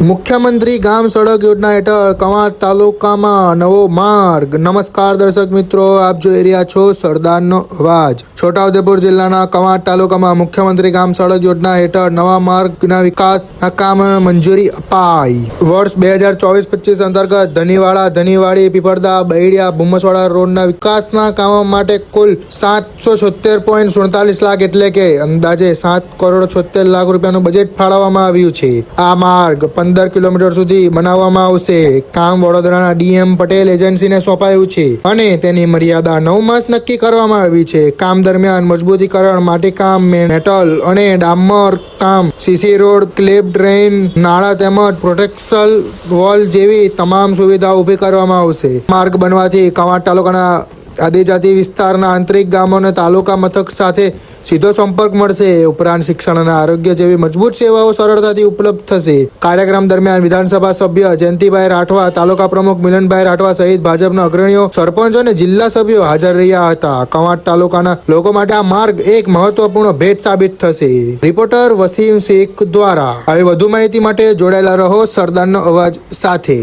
મુખ્યમંત્રી ગામ સડક યોજના હેઠળ કવાંટ તાલુકામાં નવો માર્ગ. નમસ્કાર દર્શક મિત્રો, આપ જોઈ રહ્યા છો સરદારનો અવાજ. છોટાઉદેપુર જિલ્લાના કવાંટ તાલુકામાં મુખ્યમંત્રી ગામ સડક યોજના હેઠળ નવા માર્ગના વિકાસના કામ મંજૂરી અપાઈ. વર્ષ બે હજાર ચોવીસ પચીસ અંતર્ગત ધનીવાડા, ધનીવાડી, પીપળદા, બૈડિયા, ભૂમસવાડા રોડના વિકાસના કામો માટે કુલ સાતસો છોતેર પોઈન્ટ સુડતાલીસ લાખ એટલે કે અંદાજે સાત કરોડ છોતેર લાખ રૂપિયાનું બજેટ ફાળવવામાં આવ્યું છે. આ માર્ગ પંદર કિલોમીટર સુધી બનાવવામાં આવશે. કામ વડોદરાના ડીએમ પટેલ એજન્સીને સોંપાયું છે અને તેની મર્યાદા નવ માસ નક્કી કરવામાં આવી છે. કામ દરમિયાન મજબૂતીકરણ, માટીકામ મેટલ અને ડામર કામ, સીસી રોડ, ક્લેપ ડ્રેન નાળા તેમજ પ્રોટેક્શન વોલ જેવી તમામ સુવિધાઓ ઊભી કરવામાં આવશે. માર્ગ બનવાથી કવાંટ તાલુકાના આદિજાતિ વિસ્તારના આંતરિક ગામો અને તાલુકા મથક સાથે સીધો સંપર્ક મળશે. ઉપરાંત શિક્ષણ અને આરોગ્ય જેવી મજબૂત સેવાઓ સરળતાથી ઉપલબ્ધ થશે. કાર્યક્રમ દરમિયાન વિધાનસભા સભ્ય જયંતિભાઈ રાઠવા, તાલુકા પ્રમુખ મિલનભાઈ રાઠવા સહિત ભાજપના અગ્રણીઓ, સરપંચો અને જિલ્લા સભ્યો હાજર રહ્યા હતા. કવાંટ તાલુકાના લોકો માટે આ માર્ગ એક મહત્વપૂર્ણ ભેટ સાબિત થશે. રિપોર્ટર વસીમ શેખ દ્વારા. હવે વધુ માહિતી માટે જોડાયેલા રહો સરદારનો અવાજ સાથે.